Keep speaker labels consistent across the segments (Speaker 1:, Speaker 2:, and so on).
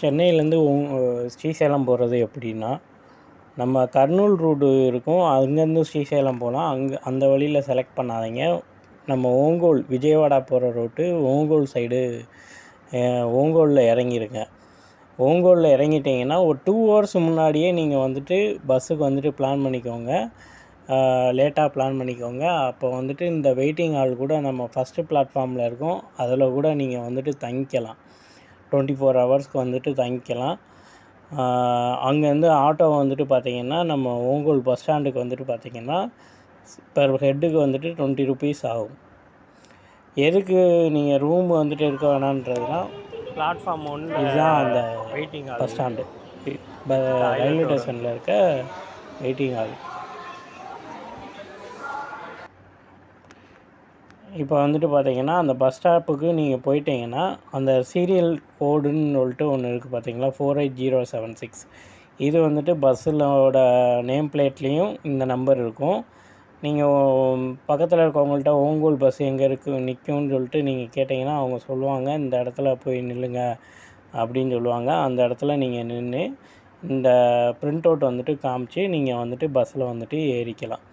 Speaker 1: சென்னையிலேருந்து ஸ்ரீசைலம் போகிறது எப்படின்னா நம்ம கர்னூல் ரூட்டு இருக்கும் அங்கேருந்து ஸ்ரீசைலம் போகலாம். அங்கே அந்த வழியில் செலக்ட் பண்ணாதீங்க. நம்ம ஓங்கோல் விஜயவாடா போகிற ரூட்டு ஓங்கோல் சைடு ஓங்கோலில் இறங்கிருங்க. ஓங்கோலில் இறங்கிட்டிங்கன்னா ஒரு டூ ஹவர்ஸ் முன்னாடியே நீங்கள் வந்துட்டு பஸ்ஸுக்கு வந்துட்டு பிளான் பண்ணிக்கோங்க. லேட்டாக பிளான் பண்ணிக்கோங்க. அப்போ வந்துட்டு இந்த வெயிட்டிங் ஹால் கூட நம்ம ஃபஸ்ட்டு பிளாட்ஃபார்மில் இருக்கும். அதில் கூட நீங்கள் வந்துட்டு தங்கிக்கலாம். டுவெண்ட்டி ஃபோர் ஹவர்ஸ்க்கு வந்துட்டு தங்கிக்கலாம். அங்கேருந்து ஆட்டோ வந்துட்டு பார்த்தீங்கன்னா நம்ம ஓங்கோல் பஸ் ஸ்டாண்டுக்கு வந்துட்டு பார்த்தீங்கன்னா பெர் ஹெட்டுக்கு வந்துட்டு டுவெண்ட்டி ருபீஸ் ஆகும். எதுக்கு நீங்கள் ரூம் வந்துட்டு இருக்க வேணான்றதுனா
Speaker 2: பிளாட்ஃபார்ம் ஒன்று
Speaker 1: இதுதான் அந்த
Speaker 2: வெயிட்டிங்
Speaker 1: பஸ் ஸ்டாண்டு. ரயில்வே ஸ்டேஷனில் இருக்க வெயிட்டிங் ஹால் இப்போ வந்துட்டு பார்த்தீங்கன்னா அந்த பஸ் ஸ்டாப்புக்கு நீங்கள் போயிட்டீங்கன்னா அந்த சீரியல் கோடுன்னு சொல்லிட்டு ஒன்று இருக்குது பார்த்தீங்களா? Four eight zero seven six இது வந்துட்டு பஸ்ஸிலோட நேம் பிளேட்லேயும் இந்த நம்பர் இருக்கும். நீங்கள் பக்கத்தில் இருக்கவங்கள்ட்ட ஓங்கோல் பஸ் எங்கே இருக்குது நிற்கும்னு சொல்லிட்டு நீங்கள் கேட்டிங்கன்னா அவங்க சொல்லுவாங்க இந்த இடத்துல போய் நில்லுங்க அப்படின்னு சொல்லுவாங்க. அந்த இடத்துல நீங்கள் நின்று இந்த பிரிண்ட் அவுட் வந்துட்டு காமிச்சு நீங்கள் வந்துட்டு பஸ்ஸில் வந்துட்டு ஏறிக்கலாம்.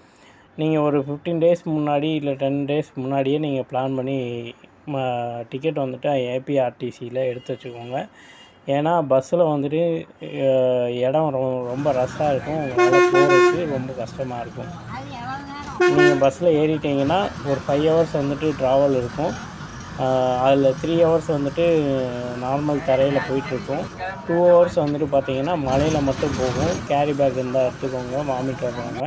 Speaker 1: நீங்கள் ஒரு ஃபிஃப்டீன் டேஸ் முன்னாடி இல்லை டென் டேஸ் முன்னாடியே நீங்கள் பிளான் பண்ணி டிக்கெட் வந்துட்டு ஏபிஆர்டிசியில் எடுத்து வச்சுக்கோங்க. ஏன்னா பஸ்ஸில் வந்துட்டு இடம் ரொ- ரொம்ப ரஷ்ஷாக இருக்கும். உங்களால் போகிறதுக்கு ரொம்ப கஷ்டமாக இருக்கும். நீங்கள் பஸ்ஸில் ஏறிட்டீங்கன்னா ஒரு ஃபைவ் ஹவர்ஸ் வந்துட்டு ட்ராவல் இருக்கும். அதில் த்ரீ ஹவர்ஸ் வந்துட்டு நார்மல் தரையில் போயிட்டுருக்கும் டூ ஹவர்ஸ் வந்துட்டு பார்த்தீங்கன்னா மலையில் மட்டும் போகும். கேரி பேக் இருந்தால் எடுத்துக்கோங்க வாமிட் வருவாங்க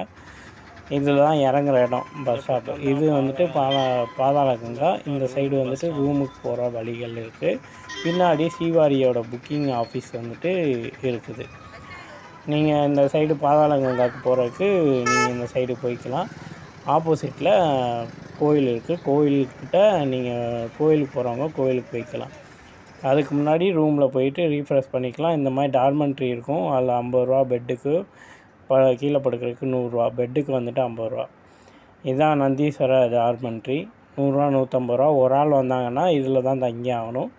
Speaker 1: இதில் தான் இறங்குற இடம் பஸ் ஸ்டாப்பு இது வந்துட்டு பாதா பாதாள கங்கா இந்த சைடு வந்துட்டு ரூமுக்கு போகிற வழிகள் இருக்குது பின்னாடி சீவாரியோட புக்கிங் ஆஃபீஸ் வந்துட்டு இருக்குது. நீங்கள் இந்த சைடு பாதாள கங்காவுக்கு போகிறதுக்கு நீங்கள் இந்த சைடு போய்க்கலாம். ஆப்போசிட்டில் கோயில் இருக்குது கோயில்கிட்ட நீங்கள் கோயிலுக்கு போகிறவங்க கோயிலுக்கு போய்க்கலாம். அதுக்கு முன்னாடி ரூமில் போயிட்டு ரீஃப்ரெஷ் பண்ணிக்கலாம். இந்த மாதிரி டார்மெண்ட்ரி இருக்கும். அதில் ஐம்பது ரூபா பெட்டுக்கு ப கீழே படுக்கிறதுக்கு நூறுரூவா பெட்டுக்கு வந்துட்டு ஐம்பது ரூபா இதுதான் நந்தீஸ்வர டார்மெண்ட்ரி நூறுரூவா நூற்றம்பது ரூபா ஒரு ஆள் வந்தாங்கன்னா இதில் தான் தங்கி ஆகணும்.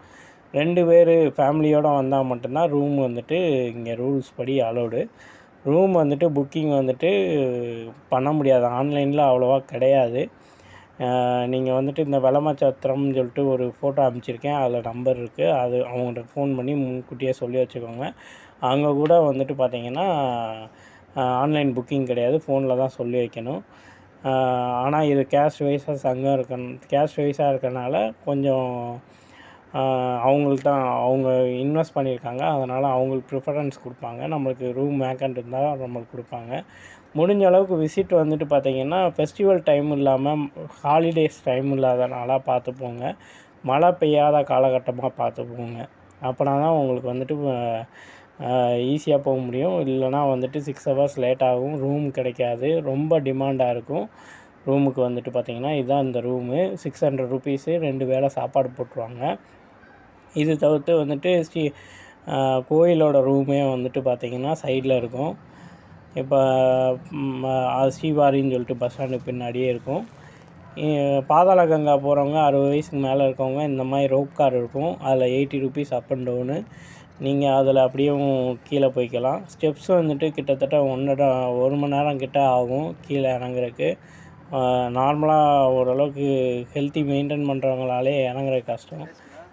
Speaker 1: ரெண்டு பேர் ஃபேமிலியோடு வந்தால் மட்டும்தான் ரூம் வந்துட்டு இங்கே ரூல்ஸ் படி அலோடு. ரூம் வந்துட்டு புக்கிங் வந்துட்டு பண்ண முடியாது. ஆன்லைனில் அவ்வளோவா கிடையாது. நீங்கள் வந்துட்டு இந்த வெளமச்சத்திரம்னு சொல்லிட்டு ஒரு ஃபோட்டோ அனுப்பிச்சிருக்கேன் அதில் நம்பர் இருக்குது அது அவங்கள்ட்ட ஃபோன் பண்ணி முன்கூட்டியே சொல்லி வச்சுக்கோங்க. அங்கே கூட வந்துட்டு பார்த்தீங்கன்னா ஆன்லைன் புக்கிங் கிடையாது ஃபோனில் தான் சொல்லி வைக்கணும். ஆனால் இது கேஷ் வைஸாக சங்கம் இருக்க கேஷ் வைஸாக இருக்கனால கொஞ்சம் ஆஹ் அவங்களுக்கு தான் அவங்க இன்வெஸ்ட் பண்ணியிருக்காங்க. அதனால் அவங்களுக்கு ப்ரிஃபரன்ஸ் கொடுப்பாங்க. நம்மளுக்கு ரூம் வேக்கண்ட் இருந்தால் நம்மளுக்கு கொடுப்பாங்க. முடிஞ்ச அளவுக்கு விசிட் வந்துட்டு பார்த்தீங்கன்னா ஃபெஸ்டிவல் டைம் இல்லாமல் ஹாலிடேஸ் டைம் இல்லாதனால பார்த்து போங்க மழை பெய்யாத காலகட்டமாக பார்த்து போங்க அப்படின்னா தான் உங்களுக்கு வந்துட்டு ஈஸியாக போக முடியும். இல்லைனா வந்துட்டு சிக்ஸ் ஹவர்ஸ் லேட் ஆகும். ரூம் கிடைக்காது. ரொம்ப டிமாண்டாக இருக்கும். ரூமுக்கு வந்துட்டு பார்த்தீங்கன்னா இதுதான் இந்த ரூமு சிக்ஸ் ஹண்ட்ரட் ருபீஸு ரெண்டு வேளை சாப்பாடு போட்டுருவாங்க. இது தவிர்த்து வந்துட்டு ஸ்ரீ கோயிலோட ரூமே வந்துட்டு பார்த்திங்கன்னா சைடில் இருக்கும். இப்போ ஸ்ரீவாரின்னு சொல்லிட்டு பஸ் ஸ்டாண்டுக்கு பின்னாடியே இருக்கும். பாதாள கங்கா போகிறவங்க அறுபது வயசுக்கு மேலே இருக்கவங்க இந்த மாதிரி ரோப் கார் இருக்கும். அதில் eighty rupees up and down நீங்கள் அதில் அப்படியும் கீழே போய்க்கலாம். ஸ்டெப்ஸ் வந்துட்டு கிட்டத்தட்ட ஒன்றரை ஒரு மணி நேரம் கிட்ட ஆகும் கீழே இறங்குறக்கு நார்மலாக ஓரளவுக்கு ஹெல்த்தி மெயின்டைன் பண்ணுறவங்களாலே இறங்குற கஷ்டம்.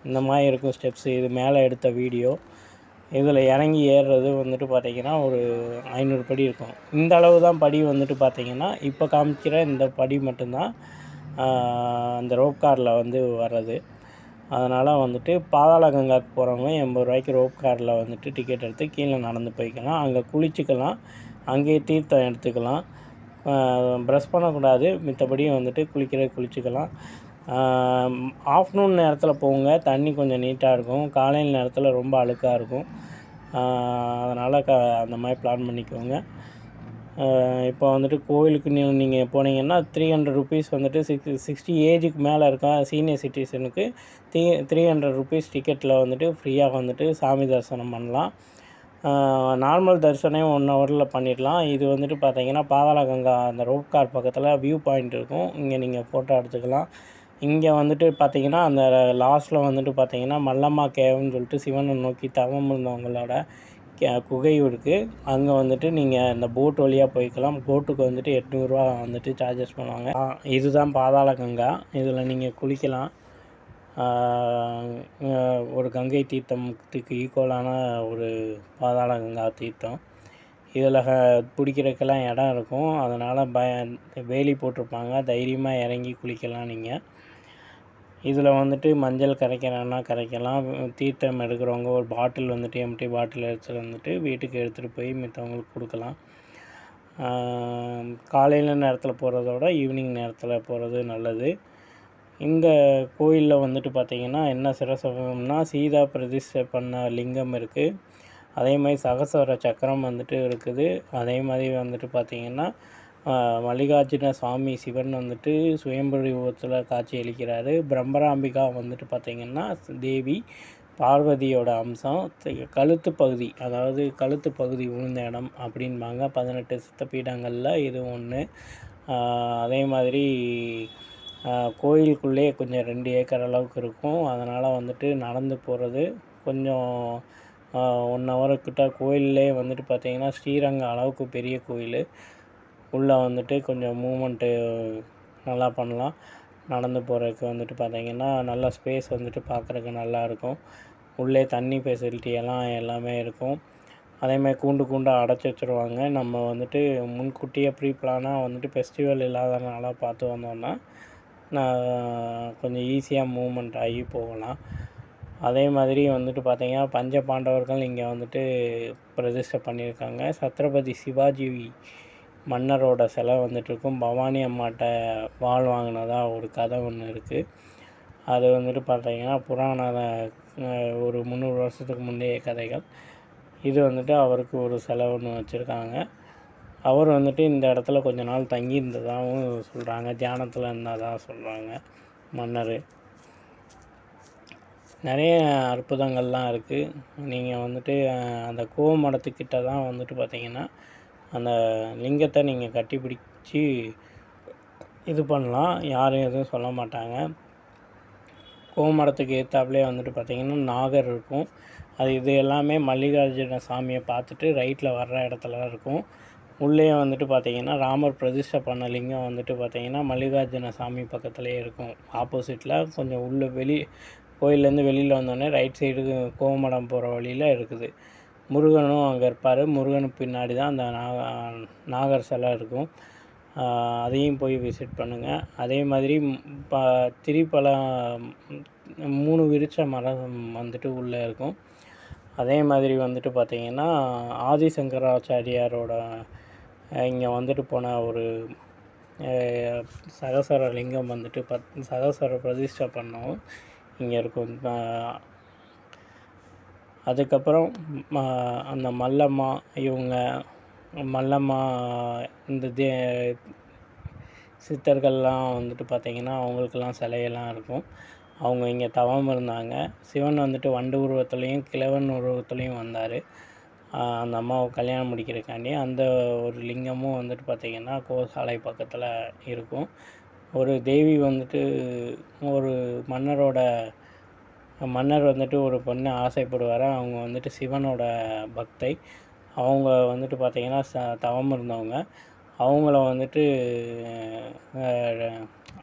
Speaker 1: இந்த மாதிரி இருக்கும் ஸ்டெப்ஸ் இது மேலே எடுத்த வீடியோ இதில் இறங்கி ஏறுறது வந்துட்டு பார்த்தீங்கன்னா ஒரு ஐநூறு படி இருக்கும். இந்த அளவு தான் படி வந்துட்டு பார்த்தீங்கன்னா இப்போ காமிக்கிற இந்த படி மட்டும்தான் அந்த ரோப் காரில் வந்து வர்றது. அதனால் வந்துட்டு பாதாள கங்காவுக்கு போகிறவங்க எண்பது ரூபாய்க்கு ரோப் காரில் வந்துட்டு டிக்கெட் எடுத்து கீழே நடந்து போய்க்கலாம். அங்கே குளிச்சுக்கலாம். அங்கேயே தீர்த்தம் எடுத்துக்கலாம். ப்ரெஷ் பண்ணக்கூடாது. மித்தபடி வந்துட்டு குளிக்கிற குளிச்சுக்கலாம். ஆஃப்டர்நூன் நேரத்தில் போங்க. தண்ணி கொஞ்சம் நீட்டாக இருக்கும். காலையில் நேரத்தில் ரொம்ப அழுக்காக இருக்கும். அதனால் க அந்த மாதிரி பிளான் பண்ணிக்கோங்க. இப்போ வந்துட்டு கோயிலுக்கு நீ நீங்கள் போனீங்கன்னா த்ரீ ஹண்ட்ரட் ருபீஸ் வந்துட்டு சிக்ஸ் சிக்ஸ்டி ஏஜுக்கு மேலே இருக்கா சீனியர் சிட்டிசனுக்கு த்ரீ த்ரீ ஹண்ட்ரட் ருபீஸ் டிக்கெட்டில் வந்துட்டு ஃப்ரீயாக வந்துட்டு சாமி தரிசனம் பண்ணலாம். நார்மல் தரிசனம் ஒன் ஹவரில் பண்ணிடலாம். இது வந்துட்டு பார்த்தீங்கன்னா பாதாள கங்கா அந்த ரோப் கார் பக்கத்தில் வியூ பாயிண்ட் இருக்கும். இங்கே நீங்கள் ஃபோட்டோ எடுத்துக்கலாம். இங்கே வந்துட்டு பார்த்தீங்கன்னா அந்த லாஸ்ட்டில் வந்துட்டு பார்த்தீங்கன்னா மல்லம்மா கேவ்னு சொல்லிட்டு சிவனை நோக்கி தவம் இருந்தவங்களோட குகை இருக்குது அங்கே வந்துட்டு நீங்கள் இந்த போட் வழியாக போய்க்கலாம். போட்டுக்கு வந்துட்டு எட்நூறுரூவா வந்துட்டு சார்ஜஸ் பண்ணுவாங்க. இதுதான் பாதாள கங்கா. இதில் நீங்கள் குளிக்கலாம். ஒரு கங்கை தீர்த்தத்துக்கு ஈக்குவலான ஒரு பாதாள கங்கா தீர்த்தம். இதில் பிடிக்கிறதுக்கெல்லாம் இடம் இருக்கும். அதனால் பய வேலி போட்டிருப்பாங்க. தைரியமாக இறங்கி குளிக்கலாம் நீங்கள் இதில் வந்துட்டு மஞ்சள் கரைக்கிறான்னா கரைக்கலாம். தீர்த்தம் எடுக்கிறவங்க ஒரு பாட்டில் வந்துட்டு எம்டி பாட்டில் எடுத்துகிட்டு வந்துட்டு வீட்டுக்கு எடுத்துகிட்டு போய் மித்தவங்களுக்கு கொடுக்கலாம். காலையில் நேரத்தில் போகிறத விட ஈவினிங் நேரத்தில் போகிறது நல்லது. இந்த கோயிலில் வந்துட்டு பார்த்திங்கன்னா என்ன சிறசபம்னா சீதா பிரதிஷ்டை பண்ண லிங்கம் இருக்குது அதே மாதிரி சகசவர சக்கரம் வந்துட்டு இருக்குது. அதே மாதிரி வந்துட்டு பார்த்திங்கன்னா மல்லிகார்ஜுன சுவாமி சிவன் வந்துட்டு சுயம்பு ரூபத்தில் காட்சி அளிக்கிறாரு. பிரம்மராம்பிகா வந்துட்டு பார்த்திங்கன்னா தேவி பார்வதியோட அம்சம் கழுத்து பகுதி அதாவது கழுத்து பகுதி விழுந்த இடம் அப்படின்பாங்க பதினெட்டு சித்தப்பீடங்களில் இது ஒன்று அதே மாதிரி கோயிலுக்குள்ளே கொஞ்சம் ரெண்டு ஏக்கர் அளவுக்கு இருக்கும். அதனால் வந்துட்டு நடந்து போகிறது கொஞ்சம் ஒன் ஹவருக்கிட்ட கோயிலே வந்துட்டு பார்த்திங்கன்னா ஸ்ரீரங்கம் அளவுக்கு பெரிய கோயில். உள்ளே வந்துட்டு கொஞ்சம் மூமெண்ட்டு நல்லா பண்ணலாம். நடந்து போகிறதுக்கு வந்துட்டு பார்த்திங்கன்னா நல்ல ஸ்பேஸ் வந்துட்டு பார்க்குறக்கு நல்லா இருக்கும். உள்ளே தண்ணி ஃபெசிலிட்டி எல்லாம் எல்லாமே இருக்கும். அதேமாதிரி கூண்டு கூண்டாக அடைச்சி வச்சுருவாங்க. நம்ம வந்துட்டு முன்கூட்டியே ப்ரீ பிளானாக வந்துட்டு ஃபெஸ்டிவல் இல்லாதனால பார்த்து வந்தோம்னா நான் கொஞ்சம் ஈஸியாக மூமெண்ட் ஆகி போகலாம். அதே மாதிரி வந்துட்டு பார்த்திங்கன்னா பஞ்ச பாண்டவர்கள் இங்கே வந்துட்டு பிரதிஷ்டை பண்ணியிருக்காங்க. சத்ரபதி சிவாஜி மன்னரோட சிலை வந்துட்டு இருக்கும் பவானி அம்மாட்ட வாழ் வாங்கினதாக ஒரு கதை ஒன்று இருக்குது அது வந்துட்டு பார்த்தீங்கன்னா புராண ஒரு முந்நூறு வருஷத்துக்கு முந்தைய கதைகள். இது வந்துட்டு அவருக்கு ஒரு சிலை ஒன்று வச்சுருக்காங்க. அவர் வந்துட்டு இந்த இடத்துல கொஞ்ச நாள் தங்கி இருந்ததாகவும் சொல்கிறாங்க தியானத்தில் இருந்ததாக சொல்கிறாங்க மன்னர். நிறைய அற்புதங்கள்லாம் இருக்குது நீங்கள் வந்துட்டு அந்த கோமடத்துக்கிட்ட தான் வந்துட்டு பார்த்திங்கன்னா அந்த லிங்கத்தை நீங்கள் கட்டி பிடிச்சி இது பண்ணலாம். யாரும் எதுவும் சொல்ல மாட்டாங்க. கோமரத்துக்கு ஏற்றாப்புலே வந்துட்டு பார்த்தீங்கன்னா நாகர் இருக்கும். அது இது எல்லாமே மல்லிகார்ஜுன சாமியை பார்த்துட்டு ரைட்டில் வர்ற இடத்துல இருக்கும். உள்ளே வந்துட்டு பார்த்தீங்கன்னா ராமர் பிரதிஷ்டை பண்ண லிங்கம் வந்துட்டு பார்த்தீங்கன்னா மல்லிகார்ஜுன சாமி பக்கத்துலேயே இருக்கும். ஆப்போசிட்டில் கொஞ்சம் உள்ளே வெளி கோயிலேருந்து வெளியில் வந்தோடனே ரைட் சைடு கோமடம் போகிற வழியில் இருக்குது. முருகனும் அங்கே இருப்பார். முருகனுக்கு பின்னாடி தான் அந்த நாக நாகர் சிலை இருக்கும். அதையும் போய் விசிட் பண்ணுங்கள் அதே மாதிரி ப திரிப்பழம் மூணு விரிச்ச மரம் வந்துட்டு உள்ளே இருக்கும். அதே மாதிரி வந்துட்டு பார்த்திங்கன்னா ஆதிசங்கராச்சாரியாரோட இங்கே வந்துட்டு போன ஒரு சகசர லிங்கம் வந்துட்டு பத் சகசர பிரதிஷ்டை பண்ணவும் இங்கே இருக்கும். அதுக்கப்புறம் ம- அந்த மல்லம்மா இவங்க மல்லம்மா இந்த தே சித்தர்கள்லாம் வந்துட்டு பார்த்திங்கன்னா அவங்களுக்கெல்லாம் சிலையெல்லாம் இருக்கும். அவங்க இங்கே தவம் இருந்தாங்க. சிவன் வந்துட்டு வண்டு உருவத்துலேயும் கிழவன் உருவத்துலேயும் வந்தார். அந்த அம்மாவை கல்யாணம் முடிக்கிறதுக்காண்டி அந்த ஒரு லிங்கமும் வந்துட்டு பார்த்திங்கன்னா கோசாலை பக்கத்தில் இருக்கும். ஒரு தேவி வந்துட்டு ஒரு மன்னரோட மன்னர் வந்துட்டு ஒரு பொண்ணு ஆசைப்படுவார்? அவங்க வந்துட்டு சிவனோட பக்தை. அவங்க வந்துட்டு பார்த்திங்கன்னா ச தவம் இருந்தவங்க. அவங்கள வந்துட்டு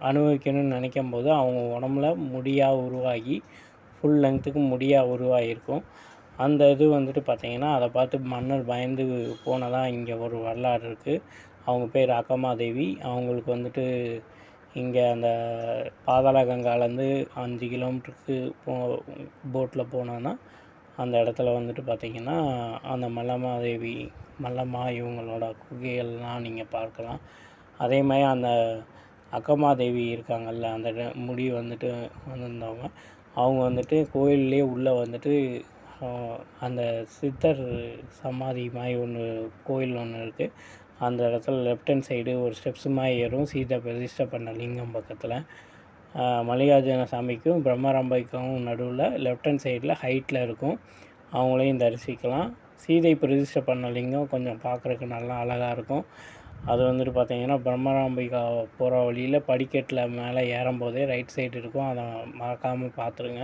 Speaker 1: அனுபவிக்கணும்னு நினைக்கும் போது அவங்க உடம்புல முடியாக உருவாகி ஃபுல் லெங்க்த்துக்கு முடியாக உருவாகியிருக்கும். அந்த இது வந்துட்டு பார்த்திங்கன்னா அதை பார்த்து மன்னர் பயந்து போனதாக இங்கே ஒரு வரலாறு இருக்குது அவங்க பேர் அக்கமாதேவி. அவங்களுக்கு வந்துட்டு இங்கே அந்த பாதாள கங்காலேருந்து அஞ்சு கிலோமீட்டருக்கு போ போட்டில் போனோன்னா அந்த இடத்துல வந்துட்டு பார்த்திங்கன்னா அந்த மல்லம்மாதேவி மல்லம்மா இவங்களோட குகைகள்லாம் நீங்கள் பார்க்கலாம். அதே மாதிரி அந்த அக்கமாதேவி இருக்காங்கல்ல அந்த முடி வந்துட்டு வந்திருந்தவங்க அவங்க வந்துட்டு கோயில்லே உள்ளே வந்துட்டு அந்த சித்தர் சமாதி மாதிரி ஒன்று கோயில் ஒன்று இருக்குது அந்த இடத்துல லெஃப்ட் ஹேண்ட் சைடு ஒரு ஸ்டெப்ஸ் மாதிரி ஏறும். சீதை பிரதிஷ்டை பண்ண லிங்கம் பக்கத்தில். மல்லிகார்ஜுன சாமிக்கும் பிரம்மரம்பைக்கும் நடுவில் லெஃப்ட் ஹேண்ட் சைடில் ஹைட்டில் இருக்கும். அவங்களையும் தரிசிக்கலாம். சீதை பிரதிஷ்டை பண்ண லிங்கம் கொஞ்சம் பார்க்குறக்கு நல்லா அழகாக இருக்கும். அது வந்துட்டு பார்த்தீங்கன்னா பிரம்மராம்பிகா போகிற வழியில் படிக்கட்டில் மேலே ஏறும்போதே ரைட் சைடு இருக்கும். அதை மறக்காமல் பார்த்துருங்க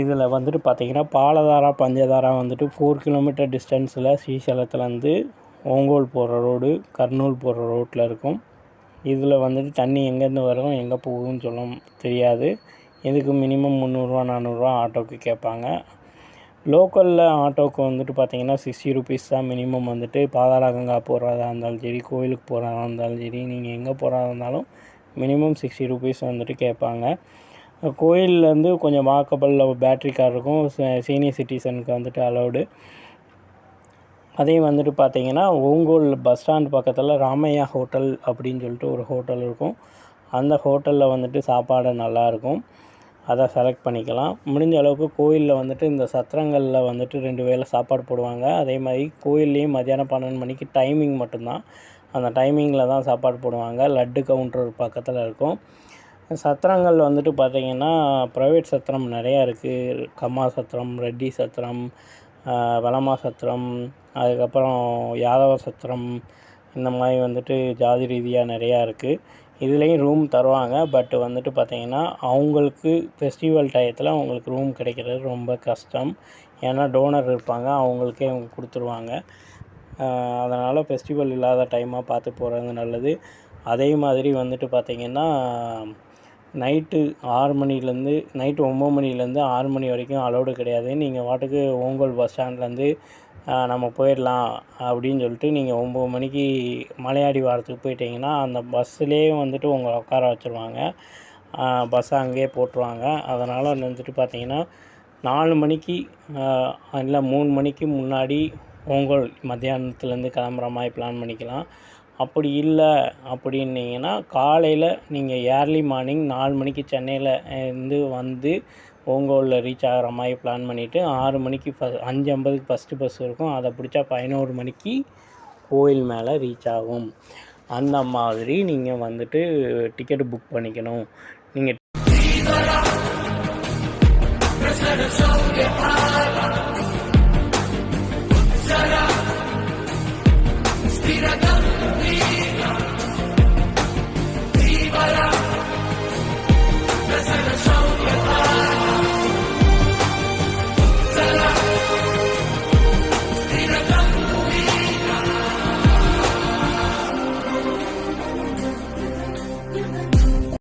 Speaker 1: இதில் வந்துட்டு பார்த்தீங்கன்னா பாலதாரா பஞ்சதாரா வந்துட்டு ஃபோர் கிலோமீட்டர் டிஸ்டன்ஸில் ஸ்ரீசைலத்துலேருந்து ஓங்கோல் போகிற ரோடு கர்னூல் போகிற ரோட்டில் இருக்கும். இதில் வந்துட்டு தண்ணி எங்கேருந்து வரும் எங்கே போகுதுன்னு சொல்ல தெரியாது. இதுக்கு மினிமம் முந்நூறுரூவா நானூறுரூவா ஆட்டோக்கு கேட்பாங்க. லோக்கலில் ஆட்டோக்கு வந்துட்டு பார்த்தீங்கன்னா சிக்ஸ்டி ருபீஸ் தான் மினிமம் வந்துட்டு. பாதாளகங்கா போகிறதா இருந்தாலும் சரி கோயிலுக்கு போகிறதா இருந்தாலும் சரி நீங்கள் எங்கே போகிறதா இருந்தாலும் மினிமம் சிக்ஸ்டி ருபீஸ் வந்துட்டு கேட்பாங்க. கோயில்லேருந்து கொஞ்சம் வாக்கபிள் பேட்ரி கார் இருக்கும் சீனியர் சிட்டிசனுக்கு வந்துட்டு அலௌடு அதே வந்துட்டு பார்த்தீங்கன்னா ஓங்கோல் பஸ் ஸ்டாண்ட் பக்கத்தில் ராமையா ஹோட்டல் அப்படின்னு சொல்லிட்டு ஒரு ஹோட்டல் இருக்கும். அந்த ஹோட்டலில் வந்துட்டு சாப்பாடு நல்லாயிருக்கும் அதை செலக்ட் பண்ணிக்கலாம். முடிஞ்ச அளவுக்கு கோயிலில் வந்துட்டு இந்த சத்திரங்களில் வந்துட்டு ரெண்டு வேளை சாப்பாடு போடுவாங்க. அதே மாதிரி கோயில்லேயும் மத்தியானம் பன்னெண்டு மணிக்கு டைமிங் மட்டும்தான். அந்த டைமிங்கில் தான் சாப்பாடு போடுவாங்க. லட்டு கவுண்டர் பக்கத்தில் இருக்கும். சத்திரங்கள் வந்துட்டு பார்த்திங்கன்னா ப்ரைவேட் சத்திரம் நிறையா இருக்குது கம்மா சத்திரம் ரெட்டி சத்திரம் வளமா சத்திரம் அதுக்கப்புறம் யாதவ சத்திரம் இந்த மாதிரி வந்துட்டு ஜாதி ரீதியாக நிறையா இருக்குது இதுலேயும் ரூம் தருவாங்க. பட் வந்துட்டு பார்த்திங்கன்னா அவங்களுக்கு ஃபெஸ்டிவல் டயத்தில் அவங்களுக்கு ரூம் கிடைக்கிறது ரொம்ப கஷ்டம். ஏன்னா டோனர் இருப்பாங்க. அவங்களுக்கே அவங்க கொடுத்துருவாங்க. அதனால் ஃபெஸ்டிவல் இல்லாத டைமாக பார்த்து போகிறது நல்லது. அதே மாதிரி வந்துட்டு பார்த்திங்கன்னா நைட்டு ஆறு மணிலேருந்து நைட்டு ஒம்பது மணிலேருந்து ஆறு மணி வரைக்கும் அலௌடு கிடையாது. நீங்கள் பாட்டுக்கு ஓங்கோல் பஸ் ஸ்டாண்ட்லேருந்து நம்ம போயிடலாம் அப்படின்னு சொல்லிட்டு நீங்கள் ஒம்பது மணிக்கு மலையாடி வாரத்துக்கு போயிட்டீங்கன்னா அந்த பஸ்ஸுலேயே வந்துட்டு உங்களை உட்கார வச்சுருவாங்க. பஸ்ஸை அங்கேயே போட்டுருவாங்க. அதனால் வந்துட்டு பார்த்தீங்கன்னா நாலு மணிக்கு இல்லை மூணு மணிக்கு முன்னாடி ஓங்கோல் மத்தியானத்துலேருந்து கிளம்புற மாதிரி பிளான் பண்ணிக்கலாம். அப்படி இல்லை அப்படின்னீங்கன்னா காலையில் நீங்கள் ஏர்லி மார்னிங் நாலு மணிக்கு சென்னையில் இருந்து வந்து ஓங்கோலில் ரீச் ஆகிற மாதிரி பிளான் பண்ணிவிட்டு ஆறு மணிக்கு ஃப அஞ்சு ஐம்பதுக்கு ஃபஸ்ட்டு பஸ் இருக்கும். அதை பிடிச்சா பதினோரு மணிக்கு கோயில் மேலே ரீச் ஆகும். அந்த மாதிரி நீங்கள் வந்துட்டு டிக்கெட்டு புக் பண்ணிக்கணும். நீங்கள்